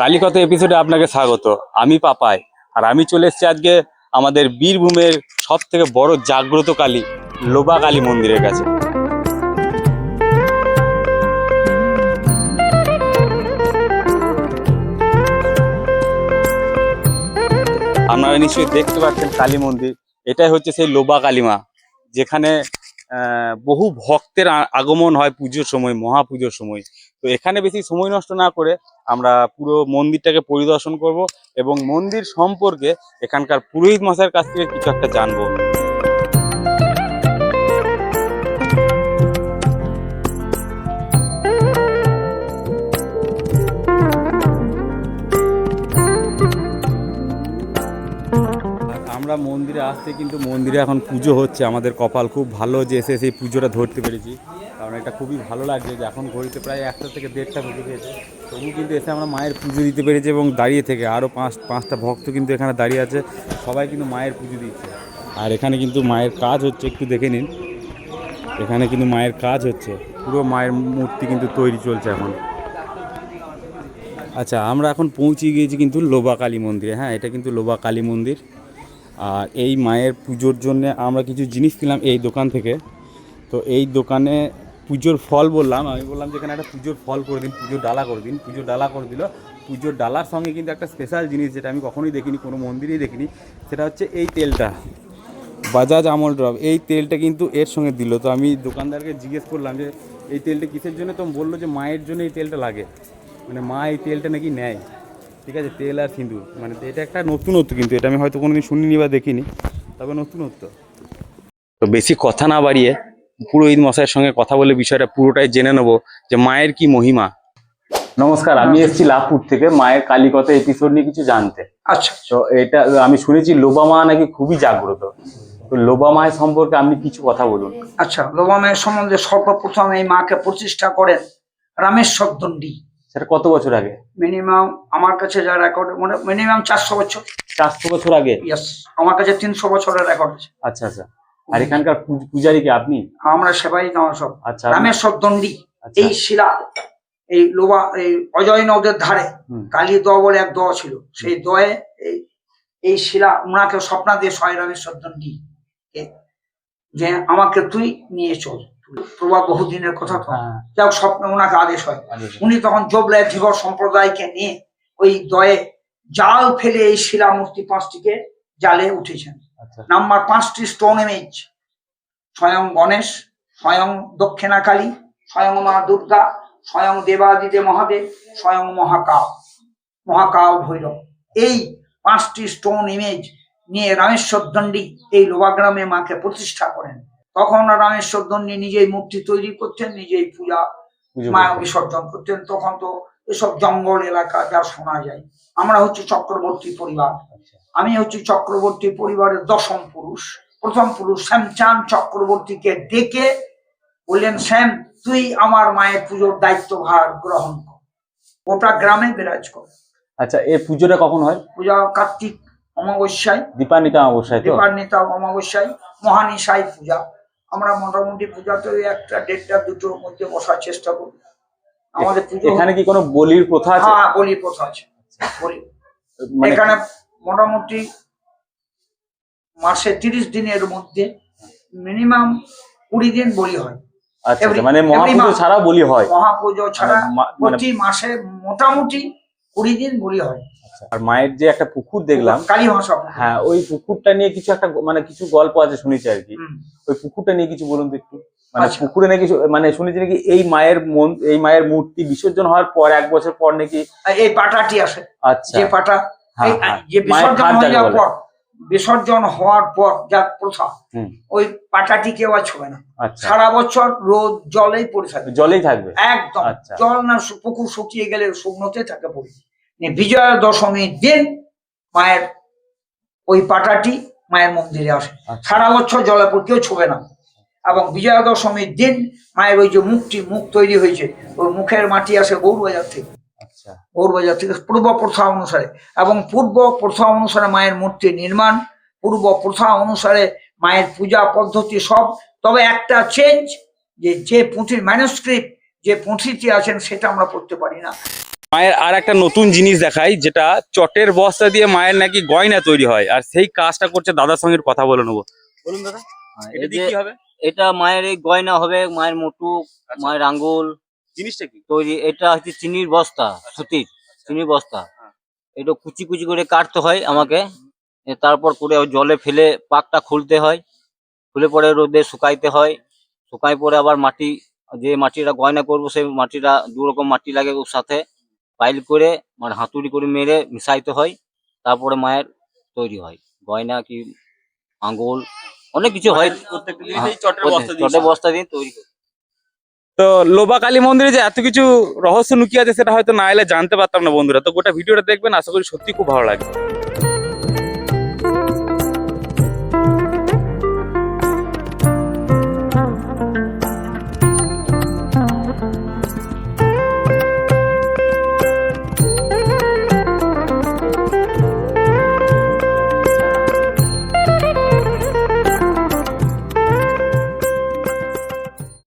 কালীকত এপিসোডে আপনাকে স্বাগত। আমি পাপাই, আর আমি চলে এসেছি আজকে আমাদের বীরভূমের সব থেকে বড় জাগ্রত কালী, লোবা কালী মন্দিরের কাছে। আপনারা নিশ্চয়ই দেখতে পাচ্ছেন কালী মন্দির। এটাই হচ্ছে সেই লোবা কালীমা, যেখানে বহু ভক্তের আগমন হয় পুজোর সময়, মহাপুজোর সময়। তো এখানে বেশি সময় নষ্ট না করে আমরা পুরো মন্দিরটাকে পরিদর্শন করব এবং মন্দির সম্পর্কে এখানকার পুরোহিত মশাইয়ের কাছ থেকে কিছু একটা জানব। আমরা মন্দিরে আসতে কিন্তু মন্দিরে এখন পুজো হচ্ছে। আমাদের কপাল খুব ভালো যে এসে সেই পুজোটা ধরতে পেরেছি। কারণ এটা খুবই ভালো লাগছে যে এখন ঘড়িতে প্রায় একটা থেকে দেড়টা বেজে গেছে। তবু কিন্তু এসে আমরা মায়ের পুজো দিতে পেরেছি এবং দাঁড়িয়ে থেকে আরও পাঁচ, পাঁচটা ভক্ত কিন্তু এখানে দাঁড়িয়ে আছে। সবাই কিন্তু মায়ের পুজো দিচ্ছে। আর এখানে কিন্তু মায়ের কাজ হচ্ছে, একটু দেখে নিন। এখানে কিন্তু মায়ের কাজ হচ্ছে। পুরো মায়ের মূর্তি কিন্তু তৈরি চলছে এখন। আচ্ছা আমরা এখন পৌঁছে গিয়েছি কিন্তু লোবা কালী মন্দিরে। হ্যাঁ এটা কিন্তু লোবা কালী মন্দির। আর এই মায়ের পুজোর জন্য আমরা কিছু জিনিস কিনলাম এই দোকান থেকে। তো এই দোকানে পুজোর ফল বললাম, আমি বললাম যে এখানে একটা পুজোর ফল করে দিন, পুজোর ডালা করে দিন। পুজোর ডালা করে দিল। পুজোর ডালার সঙ্গে কিন্তু একটা স্পেশাল জিনিস যেটা আমি কখনোই দেখিনি, কোনো মন্দিরেই দেখিনি, সেটা হচ্ছে এই তেলটা। বাজাজ আমল ড্রপ, এই তেলটা কিন্তু এর সঙ্গে দিল। তো আমি দোকানদারকে জিজ্ঞেস করলাম যে, এই তেলটা কিসের জন্য? তো বলল যে, মায়ের জন্য এই তেলটা লাগে। মানে মা এই তেলটা নাকি নেয়। ঠিক আছে, তেল আর সিঁদুর। মানে এটা একটা নতুনত্ব কিন্তু, এটা আমি হয়তো কোনো দিন শুনিনি বা দেখিনি। তবে নতুনত্ব। তো বেশি কথা না বাড়িয়ে পুরোহিত মশাইয়ের সঙ্গে কথা বলে বিষয়টা পুরোটাই জেনে নেব যে মায়ের কি মহিমা। নমস্কার আমি এসেছি লাভপুর থেকে মায়ের কালীকথা এপিসোড নিয়ে কিছু জানতে। আচ্ছা। তো এটা আমি শুনেছি লোবা মা নাকি খুবই জাগ্রত। তো লোবা মায়ের সম্পর্কে আপনি কিছু কথা বলুন। আচ্ছা লোবামের সম্বন্ধে সর্বপ্রথম এই মাকে প্রতিষ্ঠা করেন রামেশ্বর দণ্ডী। সেটা কত বছর আগে? মিনিমাম আমার কাছে যা রেকর্ড মানে মিনিমাম চারশো বছর। চারশো বছর আগে? ইয়াস আমার কাছে তিনশো বছরের রেকর্ড আছে। আচ্ছা আচ্ছা। আর এখানকার পূজ- পূজারি কি আপনি? আমরা সেবাই আমার সব। আচ্ছা রামেশ্বর দণ্ডী। আচ্ছা। এই শিলা এই লোবা এই অজয় নদের ধারে। কালী দ বলে এক দ ছিল। সেই দয়ে এই এই শিলা ওনাকে স্বপ্না দিয়ে সয় রামেশ্বর দণ্ডী। যে আমাকে তুই নিয়ে চল। প্রভা বহুদিনের কথা তো। হ্যাঁ, যাও স্বপ্ন ওনাকে আদেশ হয়। উনি তখন জবলে ধীবর সম্প্রদায়কে নিয়ে ওই দয়ে জাল ফেলে এই শিলা মূর্তি পাঁচটিকে জালে উঠেছেন। নাম্বার পাঁচটি স্টোন ইমেজ স্বয়ং গণেশ স্বয়ং দক্ষিণাকালী স্বয়ং মা দুর্গা স্বয়ং দেবাদিদে মহাদেব স্বয়ং মহাকাল। মহাকাল ভৈরব। এই পাঁচটি স্টোন ইমেজ নিয়ে রামেশ্বর দণ্ডী এই লোবাগ্রামে মাকে প্রতিষ্ঠা করেন। তখন রামেশ্বর দণ্ডী নিজেই মূর্তি তৈরি করতেন নিজেই পূজা পুজো মায়া বিসর্জন করতেন। তখন তো এসব জঙ্গল এলাকা যা শোনা যায়। আমরা হচ্ছে চক্রবর্তী পরিবার। আচ্ছা। আমি হচ্ছি চক্রবর্তী পরিবারের দশম পুরুষ। প্রথম পুরুষ শ্যামচাঁদ চক্রবর্তীকে ডেকে বললেন শ্যাম তুই আমার মায়ের পুজোর দায়িত্বভার গ্রহণ কর। ওটা গ্রামে বিরাজ কর। আচ্ছা এই পুজোটা কখন হয়? পূজা কার্তিক অমাবস্যায়। দীপান্বিতা অবস্থায় তো? দীপান্বিতা অমাবস্যায় মহানিশাই পূজা। আমরা মোটামুটি পূজাতে একটা দেড়টা দুটোর মধ্যে বসার চেষ্টা করি। আমাদের পুজো এখানে কি কোনো বলির প্রথা আছে? হ্যাঁ বলি প্রথা আছে। বলি। মানে এখানে মোটামুটি মাসে তিরিশ দিনের মধ্যে মিনিমাম কুড়ি দিন বলি হয়। আচ্ছা আচ্ছা, মানে মহাপুজো month। বলি হয়। মহাপুজো ছাড়া মানে মানে- প্রতি মাসে মোটামুটি কুড়ি দিন বলি হয়। আর মায়ের যে একটা পুকুর দেখলাম হ্যাঁ ওই পুকুরটা নিয়ে কিছু একটা মানে কিছু গল্প আছে শুনেছি আর কি। ওই পুকুরটা নিয়ে কিছু বলুন তো একটু। মানে আচ্ছা। পুকুরে নাকি মানে শুনেছি নাকি এই মায়ের মন এই মায়ের মূর্তি বিসর্জন হওয়ার পর এক বছর পর নাকি এই পাটাটি আসে। আচ্ছা। যে পাটা। যে বিসর্জন ঘাট হয়ে যাওয়ার পর বিসর্জন হওয়ার পর যা প্রথা ওই পাটাটি কেউ আর ছোবে না। আচ্ছা। সারা বছর রোদ জলেই পড়ে থাকে। জলেই থাকবে। একদম। আচ্ছা। জল না পুকুর শুকিয়ে গেলে শুকনোতে থাকে পড়ি বিজয়া দশমীর দিন মায়ের ওই পাটাটি মায়ের মন্দিরে আসে। আচ্ছা। সারা বছর জলে কেউ ছোবে না। এবং বিজয়া দশমীর দিন মায়ের ওই যে মুখটি মুখ তৈরি হয়েছে ওই মুখের মাটি আসে গৌরবাজার থেকে। আচ্ছা গৌরবাজার থেকে পূর্ব প্রথা অনুসারে এবং পূর্ব প্রথা অনুসারে মায়ের মূর্তি নির্মাণ পূর্ব প্রথা অনুসারে মায়ের পূজা পদ্ধতি সব। তবে একটা চেঞ্জ যে যে পুঁথির ম্যানুস্ক্রিপ্ট যে পুঁথিটি আছেন সেটা আমরা পড়তে পারি না। মায়ের আর একটা নতুন জিনিস দেখাই যেটা চটের বস্তা দিয়ে মায়ের নাকি গয়না তৈরি হয় আর সেই কাজটা করছে দাদার সঙ্গে কথা বলে নেব। বলুন দাদা। হ্যাঁ, এটা দিয়ে কি হবে? এটা মায়ের এই গয়না হবে মায়ের মুটুক আচ্ছা। মায়ের আঙ্গুল জিনিসটা কি? তৈরি এটা হচ্ছে চিনির বস্তা সুতির চিনির বস্তা। হ্যাঁ। এটা কুচি কুচি করে কাটতে হয় আমাকে। তারপর করে জলে ফেলে পাকটা খুলতে হয়। খুলে পরে রোদে শুকাইতে হয়। শুকাই পরে আবার মাটি যে মাটিটা গয়না করব সেই মাটিটা দু রকম মাটি লাগে ওর সাথে। পাইল করে মানে হাতুড়ি করে মেরে মিশাইতে হয়। তারপরে মায়ের তৈরি হয়। গয়না কি আঙ্গুল অনেক কিছু হয়। হ্যাঁ, চটের বস্তা দিয়ে চটে বস্তা দিয়ে তৈরি। তো লোবা কালী মন্দিরে যে এত কিছু রহস্য লুকিয়ে আছে, সেটা হয়তো না এলে জানতে পারতাম না বন্ধুরা। তো গোটা ভিডিওটা দেখবেন, আশা করি সত্যি খুব ভালো লাগবে।